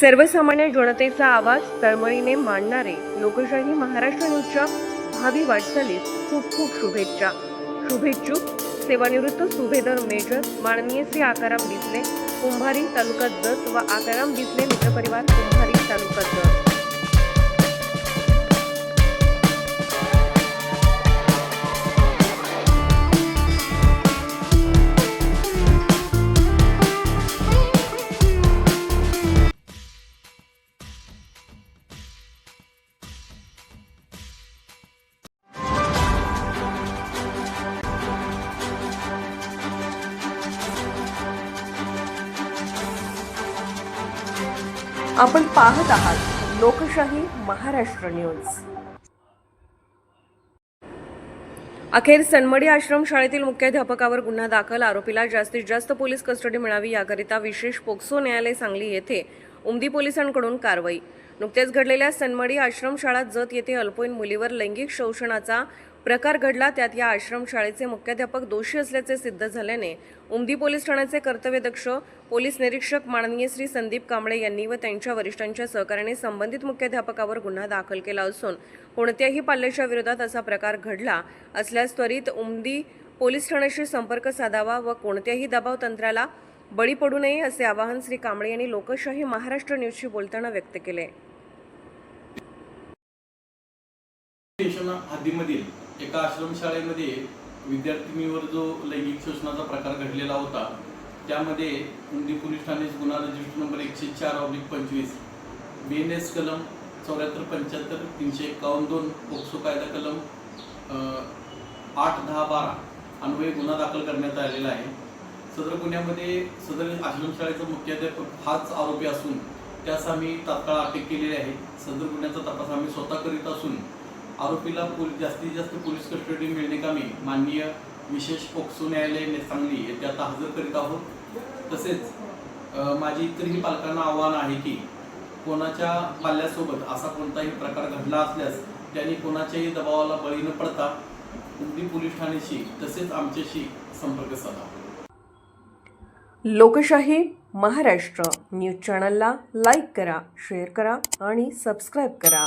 सर्वसामान्य जनतेचा आवाज तळमळीने मांडणारे लोकशाही महाराष्ट्र न्यूजच्या भावी वाटचालीस खूप खूप शुभेच्छा. शुभेच्छुक सेवानिवृत्त सुभेदार मेजर माननीय श्री आकाराम बिसले कुंभारी तालुका जत व आकाराम बिसले मित्रपरिवार कुंभारी तालुका जत आपण पाहत आहात लोकशाही महाराष्ट्र न्यूज. अखेर सनमडी आश्रम शाळेतील मुख्याध्यापकावर गुन्हा दाखल. आरोपीला जास्तीत जास्त पोलीस कस्टडी मिळावी याकरिता विशेष पोक्सो न्यायालय सांगली येथे उमदी पोलिसांकडून कारवाई. नुकत्याच घडलेल्या सनमडी आश्रमशाळा जत येथे अल्पवयीन मुलीवर लैंगिक शोषणाचा प्रकार घडला त्यात या आश्रमशाळेचे मुख्याध्यापक दोषी असल्याचे सिद्ध झाल्याने उमदी पोलीस ठाण्याचे कर्तव्यदक्ष पोलीस निरीक्षक माननीय श्री संदीप कांबळे यांनी व त्यांच्या वरिष्ठांच्या सहकार्याने संबंधित मुख्याध्यापकावर गुन्हा दाखल केला असून कोणत्याही पाल्याच्या विरोधात असा प्रकार घडला असल्यास त्वरित उमदी पोलीस ठाण्याशी संपर्क साधावा व कोणत्याही दबाव तंत्राला बळी पडू नये असे आवाहन श्री कांबळे यांनी लोकशाही महाराष्ट्र न्यूजशी बोलताना व्यक्त केले. हद्दीमधील एका आश्रमशाळेमध्ये विद्यार्थिनीवर जो लैंगिक शोषणाचा प्रकार घडलेला होता त्यामध्ये उमदी पोलीस ठाणे गुन्हा रजिस्टर नंबर एकशे चार ऑब्लिक पंचवीस बी एन एस कलम चौऱ्याहत्तर पंच्याहत्तर तीनशे एकावन्न दोन पोक्सो कायदा कलम आठ दहा बारा अन्वये गुन्हा दाखल करण्यात आलेला आहे. सदर गुन्ह्यामध्ये सदर आश्रमशाळेचा मुख्याध्यापक हाच आरोपी असून त्यास आम्ही तात्काळ अटक केलेली आहे. सदर गुन्ह्याचा तपास आम्ही स्वतः करीत असून आरोपीला पोलीस जास्तीत जास्त पोलीस कस्टडी मिळणेकामी माननीय विशेष पोक्सो न्यायालय सांगली येथे आता हजर करीत आहोत. तसेच माझी इतरही पालकांना आव्हान आहे की कोणाच्या पाल्यासोबत असा कोणताही प्रकार घडला असल्यास त्यांनी कोणाच्याही दबावाला बळी न पडता उमदी पोलीस ठाण्याशी तसेच आमच्याशी संपर्क साधा. लोकशाही महाराष्ट्र न्यूज चॅनलला लाईक करा शेअर करा आणि सबस्क्राईब करा.